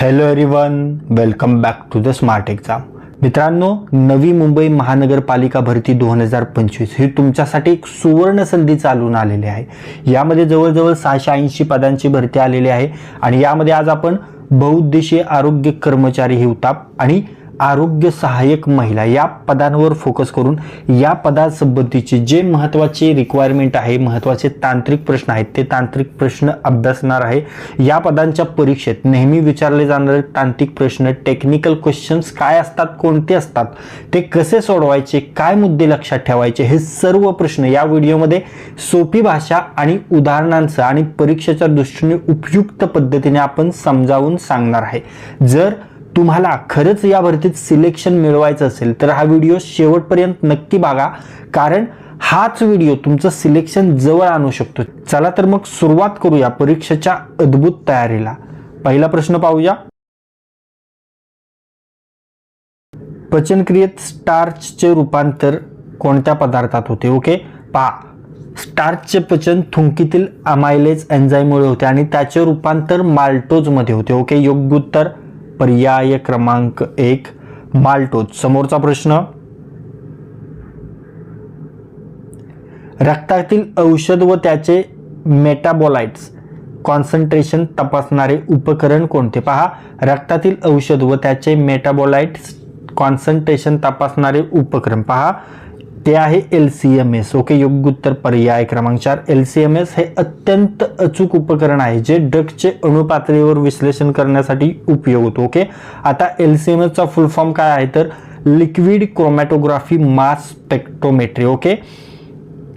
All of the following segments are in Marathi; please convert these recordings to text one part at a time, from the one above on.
Hello everyone welcome back to the smart exam मित्रांनो नवी मुंबई महानगरपालिका भरती दोन हजार पंचवीस ही तुमच्यासाठी एक सुवर्ण संधी चालून आलेली आहे. यामध्ये जवळजवळ सहाशे ऐंशी पदांची भरती आलेली आहे आणि यामध्ये आज आपण बहुउद्देशीय आरोग्य कर्मचारी हिवताप आणि आरोग्य सहाय्यक महिला या पदांवर फोकस करून या पदासंबंधीचे जे महत्त्वाचे रिक्वायरमेंट आहे महत्त्वाचे तांत्रिक प्रश्न आहेत ते तांत्रिक प्रश्न अभ्यासणार आहे. या पदांच्या परीक्षेत नेहमी विचारले जाणारे तांत्रिक प्रश्न टेक्निकल क्वेश्चन्स काय असतात कोणते असतात ते कसे सोडवायचे काय मुद्दे लक्षात ठेवायचे हे सर्व प्रश्न या व्हिडिओमध्ये सोपी भाषा आणि उदाहरणांचं आणि परीक्षेच्या दृष्टीने उपयुक्त पद्धतीने आपण समजावून सांगणार आहे. जर तुम्हाला खरंच या भरतीत सिलेक्शन मिळवायचं असेल तर हा व्हिडिओ शेवटपर्यंत नक्की बघा. कारण हाच व्हिडिओ तुमचं सिलेक्शन जवळ आणू शकतो. चला तर मग सुरुवात करूया परीक्षेच्या अद्भुत तयारीला. पहिला प्रश्न पाहूया. पचनक्रियेत स्टार्चचे रूपांतर कोणत्या पदार्थात होते? ओके पा स्टार्चचे पचन थुंकीतील अमायलेज एन्झाईममुळे होते आणि त्याचे रूपांतर माल्टोजमध्ये होते. ओके योग्य उत्तर पर्याय क्रमांक एक माल्टोज समोरचा प्रश्न. रक्तातील औषध व त्याचे मेटाबोलाइट्स कॉन्सन्ट्रेशन तपासणारे उपकरण कोणते? पहा. रक्तातील औषध व त्याचे मेटाबोलाइट्स कॉन्सन्ट्रेशन तपासणारे उपकरण. पहा. ते आहे L C M S okay योग्य उत्तर पर्याय क्रमांक चार. एल सी एम एस हे अत्यंत अचूक उपकरण आहे जे ड्रगचे अणुपातळीवर विश्लेषण करण्यासाठी उपयोग होतो. ओके आता एल सी एम एसचा फुल फॉर्म काय आहे? तर liquid chromatography mass spectrometry okay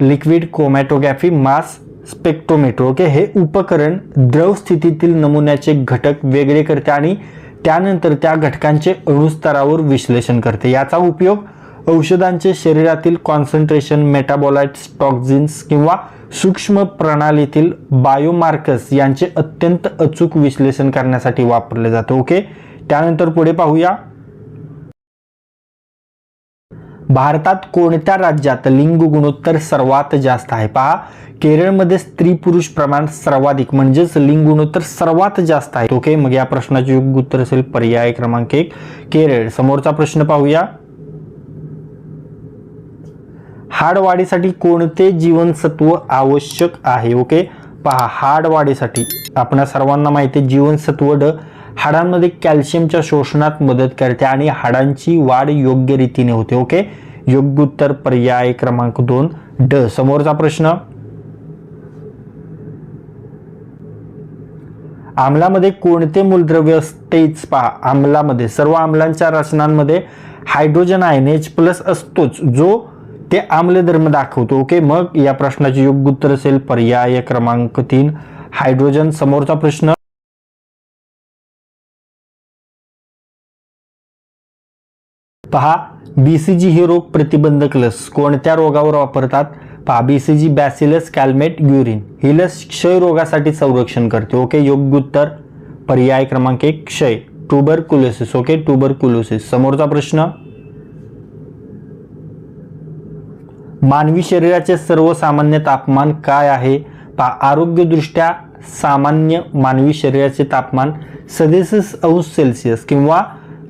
liquid chromatography mass spectrometry okay हे उपकरण द्रव स्थितीतील नमुन्याचे घटक वेगळे करते आणि त्यानंतर त्या घटकांचे अणुस्तरावर विश्लेषण करते. याचा उपयोग औषधांचे शरीरातील कॉन्सन्ट्रेशन मेटाबॉलाइट्स टॉक्झिन्स किंवा सूक्ष्म प्रणालीतील बायोमार्कर्स यांचे अत्यंत अचूक विश्लेषण करण्यासाठी वापरले जाते. ओके त्यानंतर पुढे पाहूया. भारतात कोणत्या राज्यात लिंग गुणोत्तर सर्वात जास्त आहे? पहा. केरळमध्ये स्त्री पुरुष प्रमाण सर्वाधिक म्हणजेच लिंग गुणोत्तर सर्वात जास्त आहे. ओके मग या प्रश्नाचे योग्य उत्तर असेल पर्याय क्रमांक एक केरळ. समोरचा प्रश्न पाहूया. हाडवाढीसाठी कोणते जीवनसत्व आवश्यक आहे? ओके? पहा हाडवाढीसाठी. आपणा सर्वांना माहिती आहे जीवनसत्व ड हाडांमध्ये कॅल्शियमच्या शोषणात मदत करते आणि हाडांची वाढ योग्य रीतीने होते. ओके? योग्य उत्तर पर्याय क्रमांक दोन. ड. समोरचा प्रश्न. आम्लामध्ये कोणते मूलद्रव्य असतेच? पहा आम्लामध्ये सर्व आम्लांच्या रचनांमध्ये हायड्रोजन आयन एच प्लस असतोच जो ते आम्लधर्म दाखवतो ओके? मग या प्रश्नाचे योग्य उत्तर असेल पर्याय क्रमांक तीन. हायड्रोजन समोरचा प्रश्न. पहा बीसीजी हे रोग प्रतिबंधक लस. कोणत्या रोगावर वापरतात? पहा बीसीजी बॅसिलस कॅल्मेट ग्युरिन ही लस क्षय रोगासाठी संरक्षण करते ओके? योग्य उत्तर पर्याय क्रमांक एक क्षय. Tuberculosis okay? ट्युबरकुलोसिस. समोरचा प्रश्न. मानवी शरीराचे सर्वसामान्य तापमान काय आहे? पहा आरोग्यदृष्ट्या सामान्य मानवी शरीराचे तापमान सदतीस अंश सेल्सिअस किंवा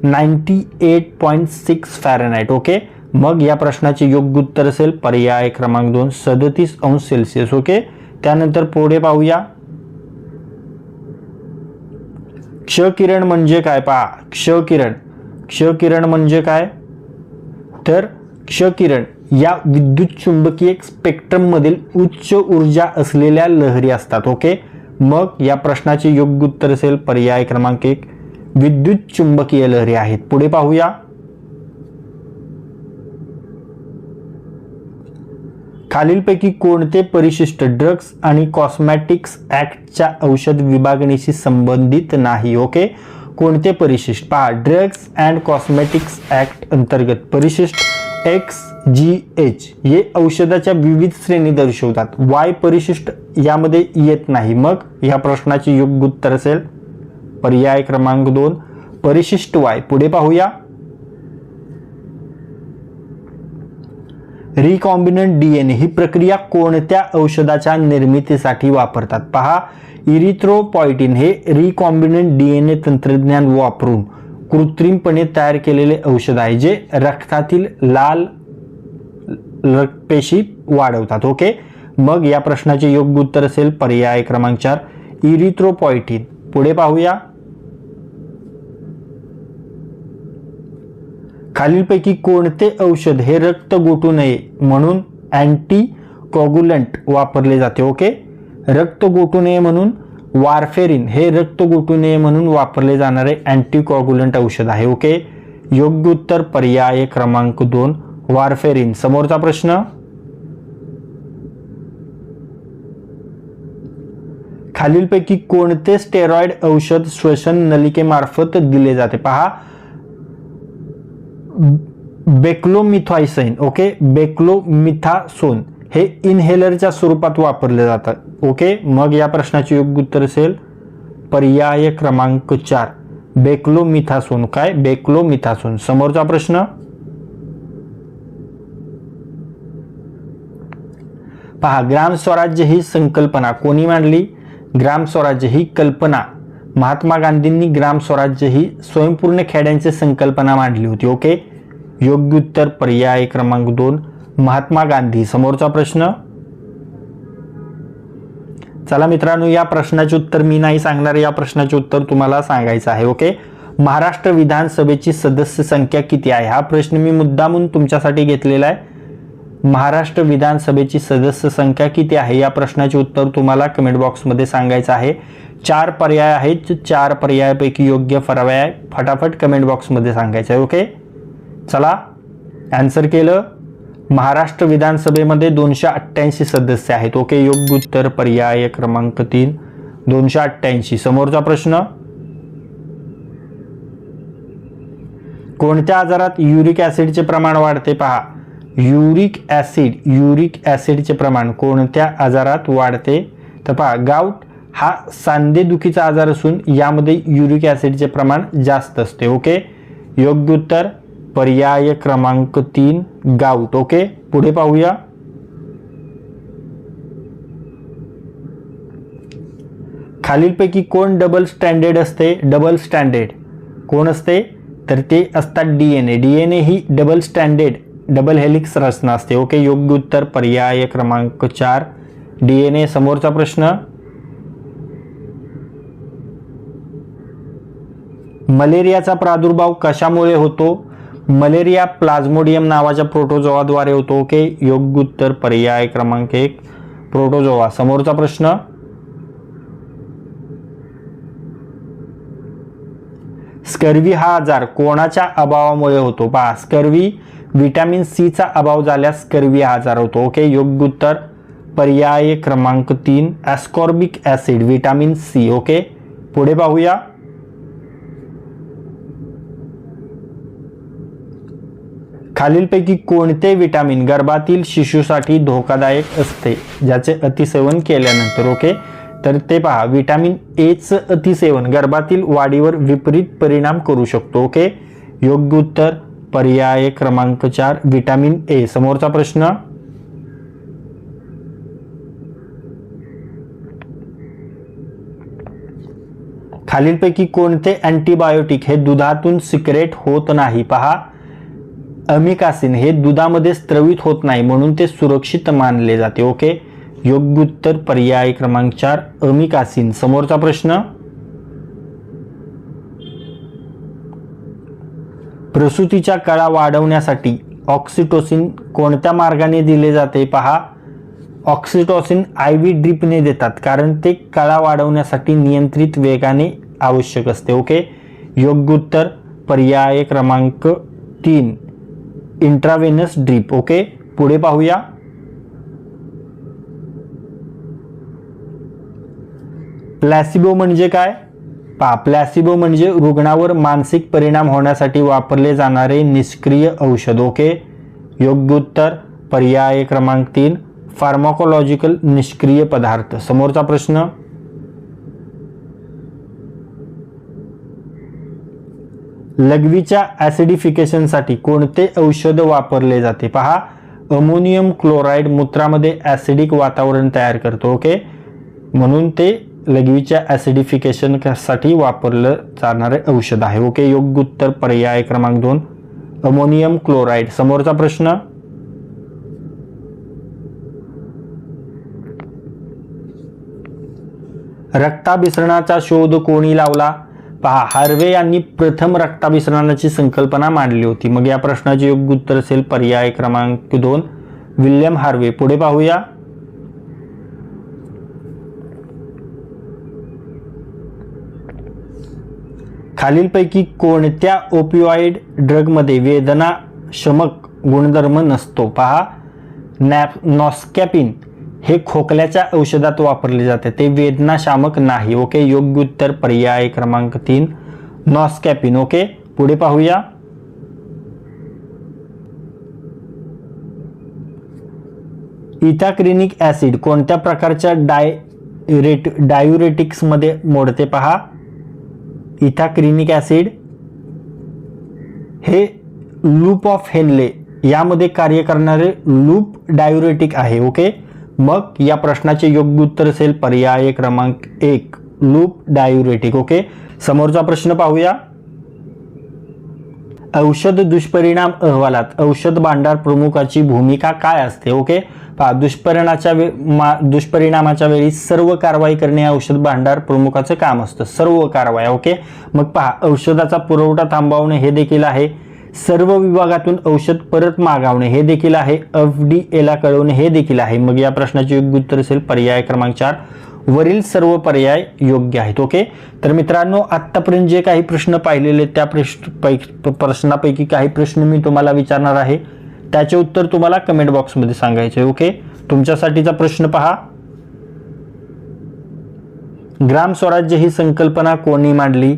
ninety eight point six Fahrenheit okay? मग या प्रश्नाचे योग्य उत्तर असेल पर्याय क्रमांक दोन सदतीस अंश सेल्सिअस ओके? त्यानंतर पुढे पाहूया. क्षकिरण म्हणजे काय? पहा क्षकिरण. क्षकिरण म्हणजे काय? तर क्षकिरण. या विद्युत चुंबकीय स्पेक्ट्रम मधील उच्च ऊर्जा असलेल्या लहरी असतात ओके मग या प्रश्नाचे योग्य उत्तर असेल पर्याय क्रमांक एक. विद्युत चुंबकीय लहरी आहेत. पुढे पाहूया. खालीलपैकी कोणते परिशिष्ट ड्रग्स आणि कॉस्मॅटिक्स ऍक्टच्या औषध विभागणीशी संबंधित नाही ओके कोणते परिशिष्ट? पहा ड्रग्स अँड कॉस्मॅटिक्स ऍक्ट अंतर्गत परिशिष्ट एक्स जी एच हे औषधाच्या विविध श्रेणी दर्शवतात. वाय परिशिष्ट यामध्ये येत नाही. मग या प्रश्नाचे योग्य उत्तर असेल पर्याय क्रमांक दोन. परिशिष्ट वाय पुढे पाहूया. रिकॉम्बिनंट डी एन ए ही प्रक्रिया कोणत्या औषधाच्या निर्मितीसाठी वापरतात? पहा इरिथ्रोपॉयटिन हे रिकॉम्बिनंट डी एन ए तंत्रज्ञान वापरून कृत्रिमपणे तयार केलेले औषध आहे जे रक्तातील लाल रक्तपेशी वाढवतात ओके? मग या प्रश्नाचे योग्य उत्तर असेल पर्याय क्रमांक चार इरिथ्रोपॉयटिन. पुढे पाहूया. खालीलपैकी कोणते औषध हे रक्त गोटू नये म्हणून अँटी कॉग्युलंट वापरले जाते ओके? रक्त गोटू नये म्हणून वारफेरिन हे रक्त गोठू नये म्हणून वापरले जाणारे अँटीकॉगुलंट औषध आहे ओके योग्य उत्तर पर्याय क्रमांक दोन वारफेरिन. समोरचा प्रश्न? खालीलपैकी कोणते स्टेरॉइड औषध श्वसन नलिकेमार्फत दिले जाते? पहा. Beclomethasone okay beclomethasone. हे इनहेलरच्या स्वरूपात वापरले जातात. ओके मग या प्रश्नाचे योग्य उत्तर असेल पर्याय क्रमांक चार. बेक्लोमिथासोन. काय? बेक्लोमिथासोन. समोरचा प्रश्न? पहा ग्राम स्वराज्य ही संकल्पना. कोणी मांडली? ग्राम स्वराज्य ही कल्पना. महात्मा गांधींनी ग्राम स्वराज्य ही स्वयंपूर्ण खेड्यांची संकल्पना मांडली होती. ओके योग्य उत्तर पर्याय क्रमांक दोन. महात्मा गांधी. समोरचा प्रश्न? चला मित्रांनो या प्रश्नाचे उत्तर मी नाही सांगणार. या प्रश्नाचे उत्तर तुम्हाला सांगायचं आहे ओके? महाराष्ट्र विधानसभेची सदस्य संख्या किती आहे? हा प्रश्न मी मुद्दामून तुमच्यासाठी घेतलेला आहे. महाराष्ट्र विधानसभेची सदस्य संख्या किती आहे? या प्रश्नाचे उत्तर तुम्हाला कमेंट बॉक्समध्ये सांगायचं आहे. चार पर्याय आहेत. चार पर्यायापैकी योग्य पर्याय फटाफट कमेंट बॉक्समध्ये सांगायचं आहे ओके? चला ॲन्सर केलं. महाराष्ट्र विधानसभेमध्ये दोनशे अठ्ठ्याऐंशी सदस्य आहेत. ओके योग्य उत्तर पर्याय क्रमांक तीन. दोनशे अठ्ठ्याऐंशी. समोरचा प्रश्न? कोणत्या आजारात युरिक ॲसिडचे प्रमाण वाढते पहा. युरिक ॲसिड युरिक ॲसिडचे प्रमाण कोणत्या आजारात वाढते? तर पहा गाऊट हा सांधेदुखीचा आजार असून यामध्ये युरिक ॲसिडचे प्रमाण जास्त असते. ओके योग्य उत्तर पर्याय क्रमांक तीन गाऊट ओके? पुढे पाहूया. खालीलपैकी कोण डबल स्टँडर्ड असते? डबल स्टँडर्ड कोण असते? तर ते असतात D N A D N A he double standard double helix रचना असते. ओके? योग्य उत्तर पर्याय क्रमांक चार. डी एन ए समोरचा प्रश्न. मलेरियाचा प्रादुर्भाव कशामुळे होतो? मलेरिया प्लाझ्मोडियम नावाच्या प्रोटोजोवाद्वारे होतो. ओके योग्य उत्तर पर्याय क्रमांक एक. प्रोटोजोवा समोरचा प्रश्न. स्कर्वी हा आजार कोणाच्या अभावामुळे होतो? पहा स्कर्वी विटॅमिन सीचा अभाव झाल्यास स्कर्वी हा आजार होतो. ओके योग्य उत्तर पर्याय क्रमांक तीन. Ascorbic acid vitamin C. Okay पुढे पाहूया. खालीलपैकी कोणते विटामिन गर्भातील शिशूसाठी धोकादायक असते ज्याचे अतिसेवन केल्यानंतर ओके? तर ते पहा विटॅमिन एचं अतिसेवन गर्भातील वाढीवर विपरीत परिणाम करू शकतो ओके? योग्य उत्तर पर्याय क्रमांक चार विटॅमिन ए. समोरचा प्रश्न? खालीलपैकी कोणते अँटीबायोटिक हे दुधातून सिक्रेट होत नाही पहा. अमिकासिन हे दुधामध्ये स्त्रवित होत नाही म्हणून ते सुरक्षित मानले जाते ओके? योग्य उत्तर पर्याय क्रमांक चार अमिकासिन समोरचा प्रश्न? प्रसूतीच्या कळा वाढवण्यासाठी ऑक्सिटोसिन कोणत्या मार्गाने दिले जाते पहा? ऑक्सिटोसिन आय व्ही ड्रिपने देतात कारण ते कळा वाढवण्यासाठी नियंत्रित वेगाने आवश्यक असते ओके? योग्य उत्तर पर्याय क्रमांक तीन. Intravenous drip. ओके? पुढे पाहूया. प्लॅसिबो म्हणजे काय? पा प्लॅसिबो म्हणजे रुग्णावर मानसिक परिणाम होण्यासाठी वापरले जाणारे निष्क्रिय औषध. ओके? योग्य उत्तर पर्याय क्रमांक तीन फार्माकोलॉजिकल निष्क्रिय पदार्थ. समोरचा प्रश्न. लघवीच्या ॲसिडिफिकेशनसाठी कोणते औषध वापरले जाते? पहा अमोनियम क्लोराईड मूत्रामध्ये ॲसिडिक वातावरण तयार करतो ओके? म्हणून ते लघवीच्या ॲसिडिफिकेशनसाठी वापरलं जाणारे औषध आहे ओके? योग्य उत्तर पर्याय क्रमांक दोन अमोनियम क्लोराईड. समोरचा प्रश्न? रक्ताभिसरणाचा शोध कोणी लावला? पहा हार्वे यांनी प्रथम रक्ताभिसरणाची संकल्पना मांडली होती. मग या प्रश्नाचे योग्य उत्तर असेल पर्याय क्रमांक दोन. विल्यम हार्वे पुढे पाहूया. खालीलपैकी कोणत्या ओपिओइड ड्रगमध्ये वेदना शमक गुणधर्म नसतो? पहा नॅप नॉस्कॅपिन हे खोकल्याच्या औषधात वापरले जाते. ते वेदनाशामक नाही ओके? योग्य उत्तर पर्याय क्रमांक तीन नॉस्कॅपिन ओके? पुढे पाहूया. इथाक्रिनिक ॲसिड कोणत्या प्रकारच्या डाय रेट डायुरेटिक्समध्ये मोडते पहा. इथाक्रिनिक ॲसिड हे लूप ऑफ हेनले यामध्ये कार्य करणारे लूप डायुरेटिक आहे ओके? मग या प्रश्नाचे योग्य उत्तर असेल पर्याय क्रमांक एक लूप डायुरेटिक ओके? समोरचा प्रश्न पाहूया. औषध दुष्परिणाम अहवालात औषध भांडार प्रमुखाची भूमिका काय असते? ओके? पहा दुष्परिणाच्या वे मा दुष्परिणामाच्या वेळी सर्व कारवाई करणे औषध भांडार प्रमुखाचं काम असतं. सर्व कारवाई ओके? मग पहा औषधाचा पुरवठा थांबवणे हे देखील आहे. सर्व विभागातून औषध परत मागावणे हे देखील आहे. एफ डी एला कळवणे हे देखील आहे. मग या प्रश्नाचे योग्य उत्तर असेल पर्याय क्रमांक चार. वरील सर्व पर्याय योग्य आहेत. ओके? तर मित्रांनो आत्तापर्यंत जे काही प्रश्न पाहिलेले त्या प्रश्न पै- प्रश्नापैकी काही प्रश्न मी तुम्हाला विचारणार आहे. त्याचे उत्तर तुम्हाला कमेंट बॉक्समध्ये सांगायचे ओके? तुमच्यासाठीचा प्रश्न पहा. ग्राम स्वराज्य ही संकल्पना कोणी मांडली?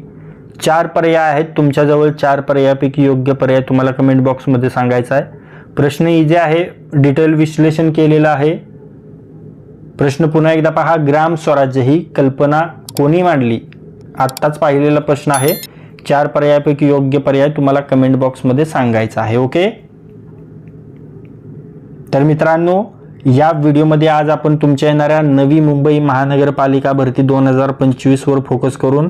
चार पर्याय आहेत. तुमच्याजवळ चार पर्यायापैकी योग्य पर्याय तुम्हाला कमेंट बॉक्समध्ये सांगायचा आहे. प्रश्न इजे आहे. डिटेल विश्लेषण केलेलं आहे. प्रश्न पुन्हा एकदा पहा. ग्राम स्वराज्य ही कल्पना कोणी मांडली? आत्ताच पाहिलेला प्रश्न आहे. चार पर्यायापैकी योग्य पर्याय तुम्हाला कमेंट बॉक्समध्ये सांगायचा आहे. ओके तर मित्रांनो या व्हिडिओमध्ये आज आपण तुमच्या येणाऱ्या नवी मुंबई महानगरपालिका भरती दोन हजार पंचवीसवर फोकस करून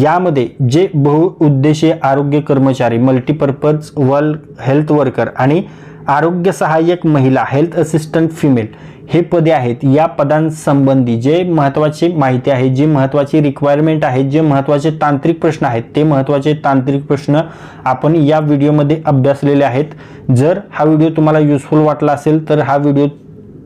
यामध्ये जे बहुउद्देशीय आरोग्य कर्मचारी मल्टीपर्पज वर्ल्ड हेल्थ वर्कर आणि आरोग्य सहाय्यक महिला हेल्थ असिस्टंट फिमेल हे पदे आहेत. या पदांसंबंधी जे महत्त्वाची माहिती आहे जी महत्त्वाची रिक्वायरमेंट आहे जे महत्त्वाचे तांत्रिक प्रश्न आहेत ते महत्त्वाचे तांत्रिक प्रश्न आपण या व्हिडिओमध्ये अभ्यासलेले आहेत. जर हा व्हिडिओ तुम्हाला युजफुल वाटला असेल तर हा व्हिडिओ